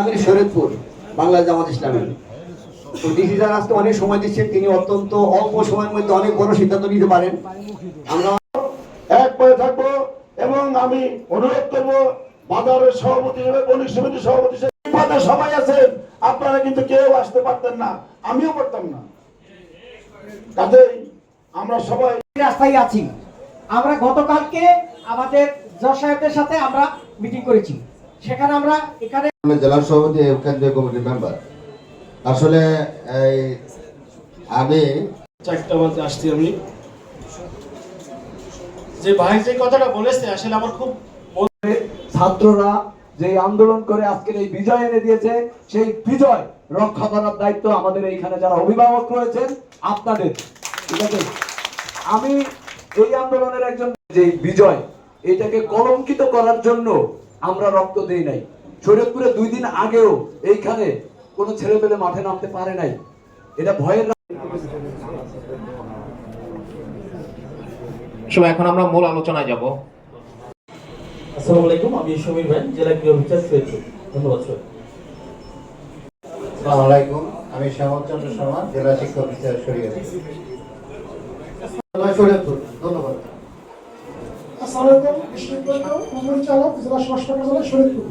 আমির শরীয়তপুর বাংলা জামাত ইসলামের। তো DC sir আজকে অনেক সময় দিচ্ছেন, তিনি অত্যন্ত অল্প সময়ের মধ্যে অনেক বড় সিদ্ধান্ত নিতে পারেন। আমরা এক পরে থাকব এবং আমি অনুরোধ করব, বাজারের সভাপতি হিসেবে বণিক সমিতির সভাপতি হিসেবে সবাই আছেন, আপনারা কিন্তু কেউ আসতে পারতেন না, আমিও পারতাম না। কাজেই আমরা সবাই রাস্তায় আছি। আমরা গতকালকে আমাদের জজ সাথে আমরা মিটিং করেছি। সেখানে আমরা এখানে আমি জেলা সভাপতি কেন্দ্রীয় কমিটির মেম্বার আসলে এই আমি চারটা বাজে আসছি আমি। যে ভাই যে কথাটা বলেছে আসলে আমার খুব ছাত্ররা যে আন্দোলন করে আজকের এই বিজয় এনে দিয়েছে সেই বিজয় রক্ষা করার দায়িত্ব আমাদের এইখানে যারা অভিভাবক রয়েছেন আপনাদের। ঠিক আছে? আমি এই আন্দোলনের একজন যে বিজয় এটাকে কলঙ্কিত করার জন্য আমরা রক্ত দেই নাই। শরীয়তপুরে দুই দিন আগেও এইখানে কোনো ছেলে পেলে মাঠে নামতে পারে নাই। এটা ভয়ের সো এখন আমরা মূল আলোচনায় যাব। আসসালামু আলাইকুম আমি সমীর ভাই জেলা ক্রীড়া অফিসার সৈয়দপুর ধন্যবাদ স্যার। আসসালামু আলাইকুম আমি শ্যামলচন্দ্র শর্মা জেলা শিক্ষা অফিসার শরীয়ত শরীয়তপুর। ধন্যবাদ। আসসালামু আলাইকুম বিশ্ববিদ্যালয় চালক জেলা স্বাস্থ্য শরীরপুর